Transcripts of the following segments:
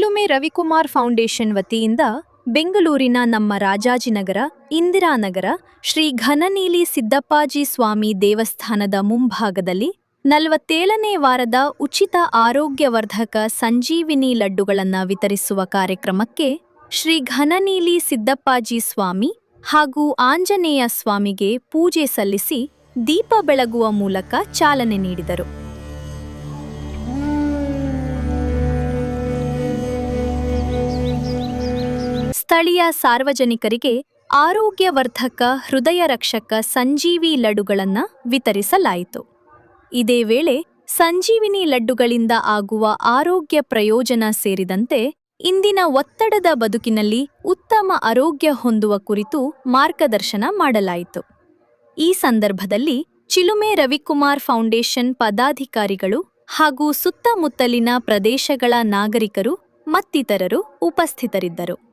ಚಿಲುಮೆ Ravikumar foundation ವತಿಯಿಂದ ಬೆಂಗಳೂರಿನ ನಮ್ಮ ರಾಜಾಜಿನಗರ, ಇಂದಿರಾನಗರ, ಶ್ರೀ ಘನನೀಲಿ ಸಿದ್ದಪ್ಪಾಜಿ ಸ್ವಾಮಿ ದೇವಸ್ಥಾನದ ಮುಂಭಾಗದಲ್ಲಿ ನಲವತ್ತೇಳನೇ ವಾರದ ಉಚಿತ ಆರೋಗ್ಯವರ್ಧಕ ಸಂಜೀವಿನಿ ಲಡ್ಡುಗಳನ್ನು ವಿತರಿಸುವ ಕಾರ್ಯಕ್ರಮಕ್ಕೆ ಶ್ರೀ ಘನನೀಲಿ ಸಿದ್ದಪ್ಪಾಜಿ ಸ್ವಾಮಿ ಹಾಗೂ ಆಂಜನೇಯ ಸ್ವಾಮಿಗೆ ಪೂಜೆ ಸಲ್ಲಿಸಿ ದೀಪ ಬೆಳಗುವ ಮೂಲಕ ಚಾಲನೆ ನೀಡಿದರು. ಸ್ಥಳೀಯ ಸಾರ್ವಜನಿಕರಿಗೆ ಆರೋಗ್ಯವರ್ಧಕ ಹೃದಯ ರಕ್ಷಕ ಸಂಜೀವಿ ಲಡ್ಡುಗಳನ್ನು ವಿತರಿಸಲಾಯಿತು. ಇದೇ ವೇಳೆ ಸಂಜೀವಿನಿ ಲಡ್ಡುಗಳಿಂದ ಆಗುವ ಆರೋಗ್ಯ ಪ್ರಯೋಜನ ಸೇರಿದಂತೆ ಇಂದಿನ ಒತ್ತಡದ ಬದುಕಿನಲ್ಲಿ ಉತ್ತಮ ಆರೋಗ್ಯ ಹೊಂದುವ ಕುರಿತು ಮಾರ್ಗದರ್ಶನ ಮಾಡಲಾಯಿತು. ಈ ಸಂದರ್ಭದಲ್ಲಿ ಚಿಲುಮೆ ರವಿಕುಮಾರ್ ಫೌಂಡೇಶನ್ ಪದಾಧಿಕಾರಿಗಳು ಹಾಗೂ ಸುತ್ತಮುತ್ತಲಿನ ಪ್ರದೇಶಗಳ ನಾಗರಿಕರು ಮತ್ತಿತರರು ಉಪಸ್ಥಿತರಿದ್ದರು.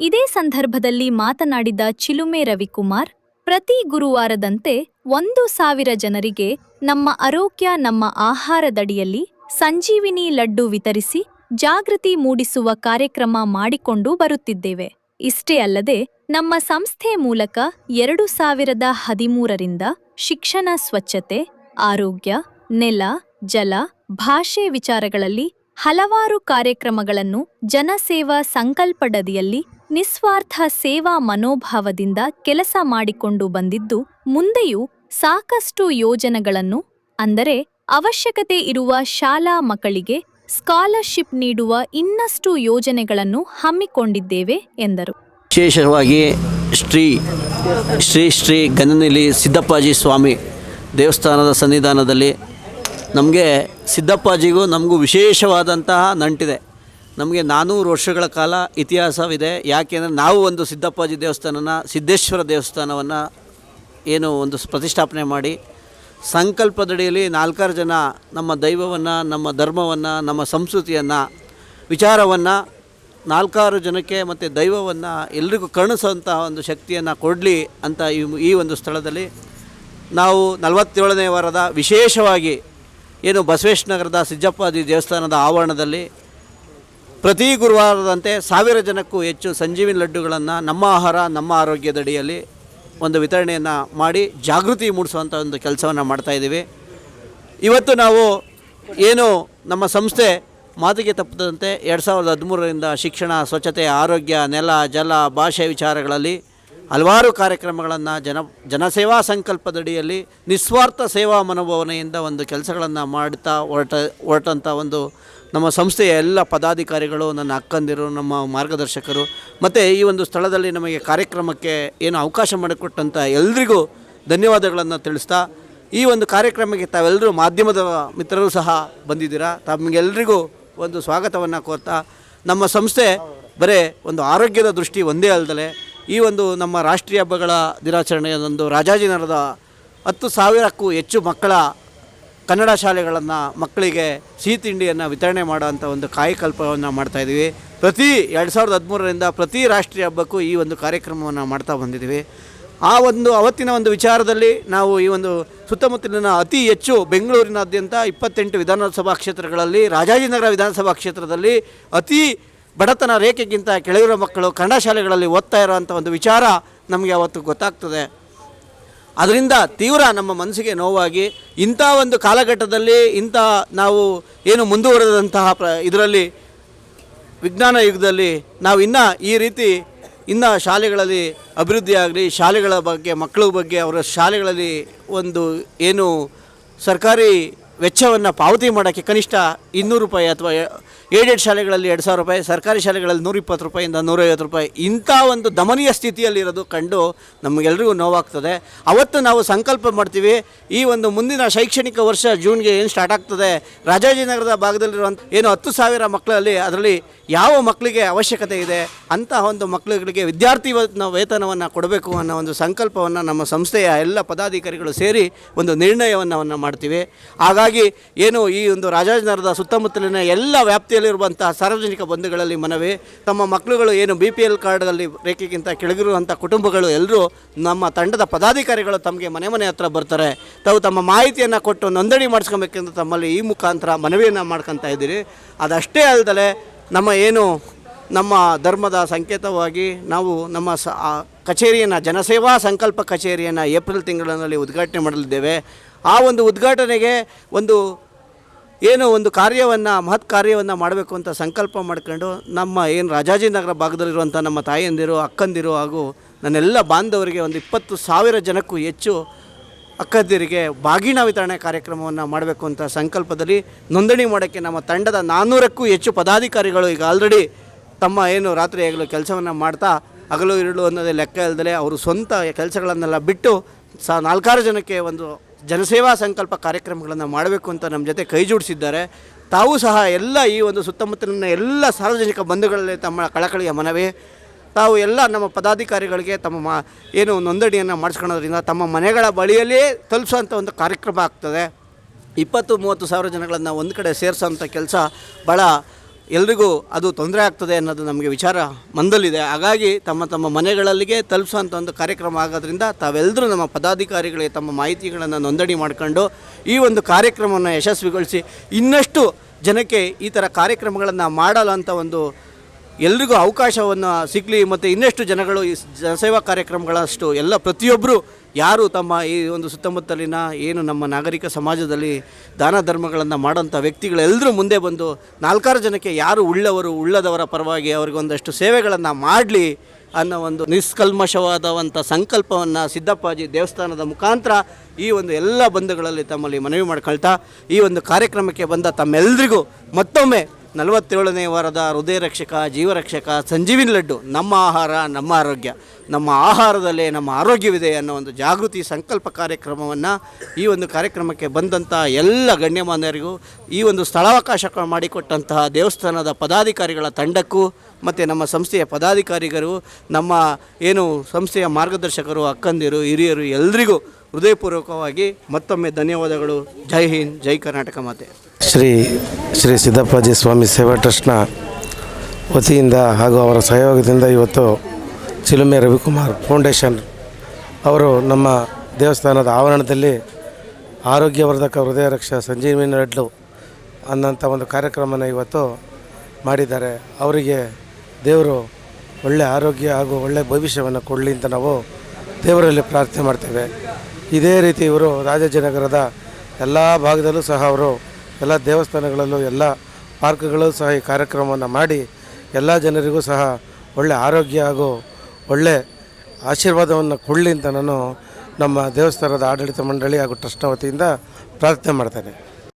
ಇದೇ ಸಂದರ್ಭದಲ್ಲಿ ಮಾತನಾಡಿದ ಚಿಲುಮೆ ರವಿಕುಮಾರ್, ಪ್ರತಿ ಗುರುವಾರದಂತೆ ಒಂದು ಸಾವಿರ ಜನರಿಗೆ ನಮ್ಮ ಆರೋಗ್ಯ, ನಮ್ಮ ಆಹಾರದಡಿಯಲ್ಲಿ ಸಂಜೀವಿನಿ ಲಡ್ಡು ವಿತರಿಸಿ ಜಾಗೃತಿ ಮೂಡಿಸುವ ಕಾರ್ಯಕ್ರಮ ಮಾಡಿಕೊಂಡು ಬರುತ್ತಿದ್ದೇವೆ. ಇಷ್ಟೇ ಅಲ್ಲದೆ, ನಮ್ಮ ಸಂಸ್ಥೆ ಮೂಲಕ ಎರಡು ಸಾವಿರದ ಹದಿಮೂರರಿಂದ ಶಿಕ್ಷಣ ಸ್ವಚ್ಛತೆ, ಆರೋಗ್ಯ, ನೆಲ, ಜಲ, ಭಾಷೆ ವಿಚಾರಗಳಲ್ಲಿ ಹಲವಾರು ಕಾರ್ಯಕ್ರಮಗಳನ್ನು ಜನಸೇವಾ ಸಂಕಲ್ಪಡದಿಯಲ್ಲಿ ನಿಸ್ವಾರ್ಥ ಸೇವಾ ಮನೋಭಾವದಿಂದ ಕೆಲಸ ಮಾಡಿಕೊಂಡು ಬಂದಿದ್ದು ಮುಂದೆಯೂ ಸಾಕಷ್ಟು ಯೋಜನೆಗಳನ್ನು, ಅಂದರೆ ಅವಶ್ಯಕತೆ ಇರುವ ಶಾಲಾ ಮಕ್ಕಳಿಗೆ ಸ್ಕಾಲರ್ಶಿಪ್ ನೀಡುವ ಇನ್ನಷ್ಟು ಯೋಜನೆಗಳನ್ನು ಹಮ್ಮಿಕೊಂಡಿದ್ದೇವೆ, ಎಂದರು. ವಿಶೇಷವಾಗಿ ಶ್ರೀ ಶ್ರೀ ಶ್ರೀ ಗನನಿಲಿ ಸಿದ್ದಪ್ಪಾಜಿ ಸ್ವಾಮಿ ದೇವಸ್ಥಾನದ ಸನ್ನಿಧಾನದಲ್ಲಿ ನಮಗೆ ಸಿದ್ದಪ್ಪಾಜಿಗೂ ನಮಗೂ ವಿಶೇಷವಾದಂತಹ ನಂಟಿದೆ. ನಮಗೆ ನಾನ್ನೂರು ವರ್ಷಗಳ ಕಾಲ ಇತಿಹಾಸವಿದೆ. ಯಾಕೆಂದರೆ ನಾವು ಒಂದು ಸಿದ್ದಪ್ಪಾಜಿ ದೇವಸ್ಥಾನನ, ಸಿದ್ದೇಶ್ವರ ದೇವಸ್ಥಾನವನ್ನು ಏನು ಒಂದು ಪ್ರತಿಷ್ಠಾಪನೆ ಮಾಡಿ, ಸಂಕಲ್ಪದಡಿಯಲ್ಲಿ ನಾಲ್ಕಾರು ಜನ ನಮ್ಮ ದೈವವನ್ನು, ನಮ್ಮ ಧರ್ಮವನ್ನು, ನಮ್ಮ ಸಂಸ್ಕೃತಿಯನ್ನು, ವಿಚಾರವನ್ನು ನಾಲ್ಕಾರು ಜನಕ್ಕೆ ಮತ್ತು ದೈವವನ್ನು ಎಲ್ರಿಗೂ ಕರುಣಿಸುವಂಥ ಒಂದು ಶಕ್ತಿಯನ್ನು ಕೊಡಲಿ ಅಂತ ಈ ಈ ಒಂದು ಸ್ಥಳದಲ್ಲಿ ನಾವು ನಲವತ್ತೇಳನೇ ವಾರದ ವಿಶೇಷವಾಗಿ ಏನು ಬಸವೇಶ್ವರ ನಗರದ ಸಿದ್ದಪ್ಪಾಜಿ ದೇವಸ್ಥಾನದ ಆವರಣದಲ್ಲಿ ಪ್ರತಿ ಗುರುವಾರದಂತೆ ಸಾವಿರ ಜನಕ್ಕೂ ಹೆಚ್ಚು ಸಂಜೀವಿನಿ ಲಡ್ಡುಗಳನ್ನು ನಮ್ಮ ಆಹಾರ, ನಮ್ಮ ಆರೋಗ್ಯದಡಿಯಲ್ಲಿ ಒಂದು ವಿತರಣೆಯನ್ನು ಮಾಡಿ ಜಾಗೃತಿ ಮೂಡಿಸುವಂಥ ಒಂದು ಕೆಲಸವನ್ನು ಮಾಡ್ತಾಯಿದ್ದೀವಿ ಇವತ್ತು ನಾವು ಏನು ನಮ್ಮ ಸಂಸ್ಥೆ ಮಾತಿಗೆ ತಪ್ಪದಂತೆ ಎರಡು ಸಾವಿರದ ಹದಿಮೂರರಿಂದ ಶಿಕ್ಷಣ, ಸ್ವಚ್ಛತೆ, ಆರೋಗ್ಯ, ನೆಲ, ಜಲ, ಭಾಷೆ ವಿಚಾರಗಳಲ್ಲಿ ಹಲವಾರು ಕಾರ್ಯಕ್ರಮಗಳನ್ನು ಜನ, ಜನಸೇವಾ ಸಂಕಲ್ಪದಡಿಯಲ್ಲಿ ನಿಸ್ವಾರ್ಥ ಸೇವಾ ಮನೋಭಾವನೆಯಿಂದ ಒಂದು ಕೆಲಸಗಳನ್ನು ಮಾಡ್ತಾ ಹೊರಟ ಹೊರಟಂಥ ಒಂದು ನಮ್ಮ ಸಂಸ್ಥೆಯ ಎಲ್ಲ ಪದಾಧಿಕಾರಿಗಳು, ನನ್ನ ಅಕ್ಕಂದಿರು, ನಮ್ಮ ಮಾರ್ಗದರ್ಶಕರು, ಮತ್ತು ಈ ಒಂದು ಸ್ಥಳದಲ್ಲಿ ನಮಗೆ ಕಾರ್ಯಕ್ರಮಕ್ಕೆ ಏನು ಅವಕಾಶ ಮಾಡಿಕೊಟ್ಟಂಥ ಎಲ್ರಿಗೂ ಧನ್ಯವಾದಗಳನ್ನು ತಿಳಿಸ್ತಾ, ಈ ಒಂದು ಕಾರ್ಯಕ್ರಮಕ್ಕೆ ತಾವೆಲ್ಲರೂ ಮಾಧ್ಯಮದ ಮಿತ್ರರು ಸಹ ಬಂದಿದ್ದೀರಾ ತಮಗೆಲ್ಲರಿಗೂ ಒಂದು ಸ್ವಾಗತವನ್ನು ಕೋರ್ತಾ, ನಮ್ಮ ಸಂಸ್ಥೆ ಬರೀ ಒಂದು ಆರೋಗ್ಯದ ದೃಷ್ಟಿ ಒಂದೇ ಅಲ್ಲದೆ ಈ ಒಂದು ನಮ್ಮ ರಾಷ್ಟ್ರೀಯ ಹಬ್ಬಗಳ ದಿನಾಚರಣೆಯೊಂದು ರಾಜಾಜಿನಗರದ ಹತ್ತು ಸಾವಿರಕ್ಕೂ ಹೆಚ್ಚು ಮಕ್ಕಳ ಕನ್ನಡ ಶಾಲೆಗಳನ್ನು ಮಕ್ಕಳಿಗೆ ಸಿಹಿ ತಿಂಡಿಯನ್ನು ವಿತರಣೆ ಮಾಡೋವಂಥ ಒಂದು ಕಾಯಕಲ್ಪವನ್ನು ಮಾಡ್ತಾಯಿದ್ದೀವಿ ಪ್ರತಿ ಎರಡು ಸಾವಿರದ ಹದಿಮೂರರಿಂದ ಪ್ರತಿ ರಾಷ್ಟ್ರೀಯ ಹಬ್ಬಕ್ಕೂ ಈ ಒಂದು ಕಾರ್ಯಕ್ರಮವನ್ನು ಮಾಡ್ತಾ ಬಂದಿದ್ದೀವಿ. ಆ ಒಂದು ಅವತ್ತಿನ ಒಂದು ವಿಚಾರದಲ್ಲಿ ನಾವು ಈ ಒಂದು ಸುತ್ತಮುತ್ತಲಿನ ಅತಿ ಹೆಚ್ಚು ಬೆಂಗಳೂರಿನಾದ್ಯಂತ ಇಪ್ಪತ್ತೆಂಟು ವಿಧಾನಸಭಾ ಕ್ಷೇತ್ರಗಳಲ್ಲಿ, ರಾಜಾಜಿನಗರ ವಿಧಾನಸಭಾ ಕ್ಷೇತ್ರದಲ್ಲಿ ಅತಿ ಬಡತನ ರೇಖೆಗಿಂತ ಕೆಳಗಿರೋ ಮಕ್ಕಳು ಕನ್ನಡ ಶಾಲೆಗಳಲ್ಲಿ ಓದ್ತಾ ಇರೋವಂಥ ಒಂದು ವಿಚಾರ ನಮಗೆ ಅವತ್ತು ಗೊತ್ತಾಗ್ತದೆ. ಅದರಿಂದ ತೀವ್ರ ನಮ್ಮ ಮನಸ್ಸಿಗೆ ನೋವಾಗಿ ಇಂಥ ಒಂದು ಕಾಲಘಟ್ಟದಲ್ಲಿ ಇಂಥ ನಾವು ಏನು ಮುಂದುವರೆದಂತಹ ಪ್ರ ಇದರಲ್ಲಿ ವಿಜ್ಞಾನ ಯುಗದಲ್ಲಿ ನಾವು ಇನ್ನೂ ಈ ರೀತಿ ಇನ್ನು ಶಾಲೆಗಳಲ್ಲಿ ಅಭಿವೃದ್ಧಿಯಾಗಲಿ ಶಾಲೆಗಳ ಬಗ್ಗೆ, ಮಕ್ಕಳ ಬಗ್ಗೆ ಅವರ ಶಾಲೆಗಳಲ್ಲಿ ಒಂದು ಏನು ಸರ್ಕಾರಿ ವೆಚ್ಚವನ್ನು ಪಾವತಿ ಮಾಡೋಕ್ಕೆ ಕನಿಷ್ಠ ಇನ್ನೂರು ರೂಪಾಯಿ ಅಥವಾ ಏಡೆಡ್ ಶಾಲೆಗಳಲ್ಲಿ ಎರಡು ಸಾವಿರ ರೂಪಾಯಿ, ಸರ್ಕಾರಿ ಶಾಲೆಗಳಲ್ಲಿ ನೂರಿಪ್ಪತ್ತು ರೂಪಾಯಿಂದ ನೂರೈವತ್ತು ರೂಪಾಯಿ ಇಂಥ ಒಂದು ದಮನೀಯ ಸ್ಥಿತಿಯಲ್ಲಿರೋದು ಕಂಡು ನಮಗೆಲ್ಲರಿಗೂ ನೋವಾಗ್ತದೆ. ಅವತ್ತು ನಾವು ಸಂಕಲ್ಪ ಮಾಡ್ತೀವಿ, ಈ ಒಂದು ಮುಂದಿನ ಶೈಕ್ಷಣಿಕ ವರ್ಷ ಜೂನ್ಗೆ ಏನು ಸ್ಟಾರ್ಟ್ ಆಗ್ತದೆ ರಾಜಾಜಿನಗರದ ಭಾಗದಲ್ಲಿರುವಂಥ ಏನು ಹತ್ತು ಸಾವಿರ ಮಕ್ಕಳಲ್ಲಿ ಅದರಲ್ಲಿ ಯಾವ ಮಕ್ಕಳಿಗೆ ಅವಶ್ಯಕತೆ ಇದೆ ಅಂತಹ ಒಂದು ಮಕ್ಕಳುಗಳಿಗೆ ವಿದ್ಯಾರ್ಥಿ ವೇತನವನ್ನು ಕೊಡಬೇಕು ಅನ್ನೋ ಒಂದು ಸಂಕಲ್ಪವನ್ನು ನಮ್ಮ ಸಂಸ್ಥೆಯ ಎಲ್ಲ ಪದಾಧಿಕಾರಿಗಳು ಸೇರಿ ಒಂದು ನಿರ್ಣಯವನ್ನು ಮಾಡ್ತೀವಿ. ಹಾಗಾಗಿ ಏನು ಈ ಒಂದು ರಾಜಾಜನಗರದ ಸುತ್ತಮುತ್ತಲಿನ ಎಲ್ಲ ವ್ಯಾಪ್ತಿಯಲ್ಲಿರುವಂತಹ ಸಾರ್ವಜನಿಕ ಬಂಧುಗಳಲ್ಲಿ ಮನವಿ, ತಮ್ಮ ಮಕ್ಕಳುಗಳು ಏನು ಬಿ ಪಿ ಎಲ್ ಕಾರ್ಡ್ನಲ್ಲಿ ರೇಖೆಗಿಂತ ಕೆಳಗಿರುವಂಥ ಕುಟುಂಬಗಳು ಎಲ್ಲರೂ ನಮ್ಮ ತಂಡದ ಪದಾಧಿಕಾರಿಗಳು ತಮಗೆ ಮನೆ ಮನೆ ಹತ್ರ ಬರ್ತಾರೆ. ತಾವು ತಮ್ಮ ಮಾಹಿತಿಯನ್ನು ಕೊಟ್ಟು ನೋಂದಣಿ ಮಾಡಿಸ್ಕೊಬೇಕೆಂದು ತಮ್ಮಲ್ಲಿ ಈ ಮುಖಾಂತರ ಮನವಿಯನ್ನು ಮಾಡ್ಕೊತಾ ಇದ್ದೀರಿ. ಅದಷ್ಟೇ ಅಲ್ಲದೆ ನಮ್ಮ ಏನು ನಮ್ಮ ಧರ್ಮದ ಸಂಕೇತವಾಗಿ ನಾವು ನಮ್ಮ ಸ ಕಚೇರಿಯನ್ನು ಜನಸೇವಾ ಸಂಕಲ್ಪ ಕಚೇರಿಯನ್ನು ಏಪ್ರಿಲ್ ತಿಂಗಳಿನಲ್ಲಿ ಉದ್ಘಾಟನೆ ಮಾಡಲಿದ್ದೇವೆ. ಆ ಒಂದು ಉದ್ಘಾಟನೆಗೆ ಒಂದು ಏನು ಒಂದು ಕಾರ್ಯವನ್ನು, ಮಹತ್ ಕಾರ್ಯವನ್ನು ಮಾಡಬೇಕು ಅಂತ ಸಂಕಲ್ಪ ಮಾಡ್ಕೊಂಡು ನಮ್ಮ ಏನು ರಾಜಾಜಿನಗರ ಭಾಗದಲ್ಲಿರುವಂಥ ನಮ್ಮ ತಾಯಿಯಂದಿರು, ಅಕ್ಕಂದಿರು ಹಾಗೂ ನನ್ನೆಲ್ಲ ಬಾಂಧವರಿಗೆ ಒಂದು ಇಪ್ಪತ್ತು ಸಾವಿರ ಜನಕ್ಕೂ ಹೆಚ್ಚು ಅಕ್ಕಂದಿರಿಗೆ ಬಾಗಿನ ವಿತರಣೆ ಕಾರ್ಯಕ್ರಮವನ್ನು ಮಾಡಬೇಕು ಅಂತ ಸಂಕಲ್ಪದಲ್ಲಿ ನೋಂದಣಿ ಮಾಡೋಕ್ಕೆ ನಮ್ಮ ತಂಡದ ನಾನ್ನೂರಕ್ಕೂ ಹೆಚ್ಚು ಪದಾಧಿಕಾರಿಗಳು ಈಗ ಆಲ್ರೆಡಿ ತಮ್ಮ ಏನು ರಾತ್ರಿ ಆಗಲು ಕೆಲಸವನ್ನು ಮಾಡ್ತಾ ಹಗಲು ಇರಲು ಅನ್ನೋದೇ ಲೆಕ್ಕ ಇಲ್ಲದೆ ಅವರು ಸ್ವಂತ ಕೆಲಸಗಳನ್ನೆಲ್ಲ ಬಿಟ್ಟು ಸಹ ನಾಲ್ಕಾರು ಜನಕ್ಕೆ ಒಂದು ಜನಸೇವಾ ಸಂಕಲ್ಪ ಕಾರ್ಯಕ್ರಮಗಳನ್ನು ಮಾಡಬೇಕು ಅಂತ ನಮ್ಮ ಜೊತೆ ಕೈ ಜೋಡಿಸಿದ್ದಾರೆ. ತಾವು ಸಹ ಎಲ್ಲ ಈ ಒಂದು ಸುತ್ತಮುತ್ತಲಿನ ಎಲ್ಲ ಸಾರ್ವಜನಿಕ ಬಂಧುಗಳಲ್ಲಿ ತಮ್ಮ ಕಳಕಳಿಯ ಮನವಿ. ತಾವು ಎಲ್ಲ ನಮ್ಮ ಪದಾಧಿಕಾರಿಗಳಿಗೆ ತಮ್ಮ ಮಾ, ಏನು ನೋಂದಣಿಯನ್ನು ಮಾಡಿಸ್ಕೊಳ್ಳೋದ್ರಿಂದ ತಮ್ಮ ಮನೆಗಳ ಬಳಿಯಲ್ಲೇ ತಲುಪಿಸುವಂಥ ಒಂದು ಕಾರ್ಯಕ್ರಮ ಆಗ್ತದೆ. ಇಪ್ಪತ್ತು ಮೂವತ್ತು ಸಾವಿರ ಜನಗಳನ್ನು ಒಂದು ಕಡೆ ಸೇರಿಸೋಂಥ ಕೆಲಸ ಭಾಳ ಎಲ್ರಿಗೂ ಅದು ತೊಂದರೆ ಆಗ್ತದೆ ಅನ್ನೋದು ನಮಗೆ ವಿಚಾರ ಮಂದಲ್ಲಿದೆ ಹಾಗಾಗಿ ತಮ್ಮ ತಮ್ಮ ಮನೆಗಳಲ್ಲಿಗೆ ತಲುಪಿಸುವಂಥ ಒಂದು ಕಾರ್ಯಕ್ರಮ ಆಗೋದ್ರಿಂದ ತಾವೆಲ್ಲರೂ ನಮ್ಮ ಪದಾಧಿಕಾರಿಗಳಿಗೆ ತಮ್ಮ ಮಾಹಿತಿಗಳನ್ನು ನೋಂದಣಿ ಮಾಡ್ಕೊಂಡು ಈ ಒಂದು ಕಾರ್ಯಕ್ರಮವನ್ನು ಯಶಸ್ವಿಗೊಳಿಸಿ ಇನ್ನಷ್ಟು ಜನಕ್ಕೆ ಈ ಥರ ಕಾರ್ಯಕ್ರಮಗಳನ್ನು ಮಾಡಲು ಅಂತ ಒಂದು ಎಲ್ರಿಗೂ ಅವಕಾಶವನ್ನು ಸಿಗಲಿ ಮತ್ತು ಇನ್ನಷ್ಟು ಜನಗಳು ಈ ಜನಸೇವಾ ಕಾರ್ಯಕ್ರಮಗಳಷ್ಟು ಎಲ್ಲ ಪ್ರತಿಯೊಬ್ಬರು ಯಾರು ತಮ್ಮ ಈ ಒಂದು ಸುತ್ತಮುತ್ತಲಿನ ಏನು ನಮ್ಮ ನಾಗರಿಕ ಸಮಾಜದಲ್ಲಿ ದಾನ ಧರ್ಮಗಳನ್ನು ಮಾಡೋಂಥ ವ್ಯಕ್ತಿಗಳೆಲ್ಲರೂ ಮುಂದೆ ಬಂದು ನಾಲ್ಕಾರು ಜನಕ್ಕೆ ಯಾರು ಉಳ್ಳವರು, ಉಳ್ಳದವರ ಪರವಾಗಿ ಅವರಿಗೊಂದಷ್ಟು ಸೇವೆಗಳನ್ನು ಮಾಡಲಿ ಅನ್ನೋ ಒಂದು ನಿಷ್ಕಲ್ಮಶವಾದವಂಥ ಸಂಕಲ್ಪವನ್ನು ಸಿದ್ದಪ್ಪಾಜಿ ದೇವಸ್ಥಾನದ ಮುಖಾಂತರ ಈ ಒಂದು ಎಲ್ಲ ಬಂಧುಗಳಲ್ಲಿ ತಮ್ಮಲ್ಲಿ ಮನವಿ ಮಾಡ್ಕೊಳ್ತಾ ಈ ಒಂದು ಕಾರ್ಯಕ್ರಮಕ್ಕೆ ಬಂದ ತಮ್ಮೆಲ್ಲರಿಗೂ ಮತ್ತೊಮ್ಮೆ ನಲವತ್ತೇಳನೇ ವಾರದ ಹೃದಯ ರಕ್ಷಕ ಜೀವರಕ್ಷಕ, ಸಂಜೀವಿನಿ ಲಡ್ಡು, ನಮ್ಮ ಆಹಾರ, ನಮ್ಮ ಆರೋಗ್ಯ. ನಮ್ಮ ಆಹಾರದಲ್ಲೇ ನಮ್ಮ ಆರೋಗ್ಯವಿದೆ ಅನ್ನೋ ಒಂದು ಜಾಗೃತಿ ಸಂಕಲ್ಪ ಕಾರ್ಯಕ್ರಮವನ್ನು ಈ ಒಂದು ಕಾರ್ಯಕ್ರಮಕ್ಕೆ ಬಂದಂಥ ಎಲ್ಲ ಗಣ್ಯಮಾನ್ಯರಿಗೂ, ಈ ಒಂದು ಸ್ಥಳಾವಕಾಶ ಮಾಡಿಕೊಟ್ಟಂತಹ ದೇವಸ್ಥಾನದ ಪದಾಧಿಕಾರಿಗಳ ತಂಡಕ್ಕೂ, ಮತ್ತು ನಮ್ಮ ಸಂಸ್ಥೆಯ ಪದಾಧಿಕಾರಿಗರು, ನಮ್ಮ ಏನು ಸಂಸ್ಥೆಯ ಮಾರ್ಗದರ್ಶಕರು, ಅಕ್ಕಂದಿರು, ಹಿರಿಯರು ಎಲ್ರಿಗೂ ಹೃದಯಪೂರ್ವಕವಾಗಿ ಮತ್ತೊಮ್ಮೆ ಧನ್ಯವಾದಗಳು. ಜೈ ಹಿಂದ್, ಜೈ ಕರ್ನಾಟಕ ಮಾತೆ. ಶ್ರೀ ಶ್ರೀ ಸಿದ್ದಪ್ಪಾಜಿ ಸ್ವಾಮಿ ಸೇವಾ ಟ್ರಸ್ಟ್ನ ವತಿಯಿಂದ ಹಾಗೂ ಅವರ ಸಹಯೋಗದಿಂದ ಇವತ್ತು ಚಿಲುಮೆ ರವಿಕುಮಾರ್ ಫೌಂಡೇಶನ್ ಅವರು ನಮ್ಮ ದೇವಸ್ಥಾನದ ಆವರಣದಲ್ಲಿ ಆರೋಗ್ಯವರ್ಧಕ ಹೃದಯ ರಕ್ಷಾ ಸಂಜೀವಿನಿ ಲಡ್ಡು ಅನ್ನೋಂಥ ಒಂದು ಕಾರ್ಯಕ್ರಮನ ಇವತ್ತು ಮಾಡಿದ್ದಾರೆ. ಅವರಿಗೆ ದೇವರು ಒಳ್ಳೆಯ ಆರೋಗ್ಯ ಹಾಗೂ ಒಳ್ಳೆಯ ಭವಿಷ್ಯವನ್ನು ಕೊಡಲಿ ಅಂತ ನಾವು ದೇವರಲ್ಲಿ ಪ್ರಾರ್ಥನೆ ಮಾಡ್ತೇವೆ. ಇದೇ ರೀತಿ ಇವರು ರಾಜಾಜಿನಗರದ ಎಲ್ಲ ಭಾಗದಲ್ಲೂ ಸಹ ಅವರು ಎಲ್ಲ ದೇವಸ್ಥಾನಗಳಲ್ಲೂ ಎಲ್ಲ ಪಾರ್ಕ್ಗಳಲ್ಲೂ ಸಹ ಈ ಕಾರ್ಯಕ್ರಮವನ್ನು ಮಾಡಿ ಎಲ್ಲ ಜನರಿಗೂ ಸಹ ಒಳ್ಳೆಯ ಆರೋಗ್ಯ ಹಾಗೂ ಒಳ್ಳೆ ಆಶೀರ್ವಾದವನ್ನು ಕೊಡಲಿ ಅಂತ ನಾನು ನಮ್ಮ ದೇವಸ್ಥಾನದ ಆಡಳಿತ ಮಂಡಳಿ ಹಾಗೂ ಟ್ರಸ್ಟ್ನ ವತಿಯಿಂದ ಪ್ರಾರ್ಥನೆ ಮಾಡ್ತೇನೆ.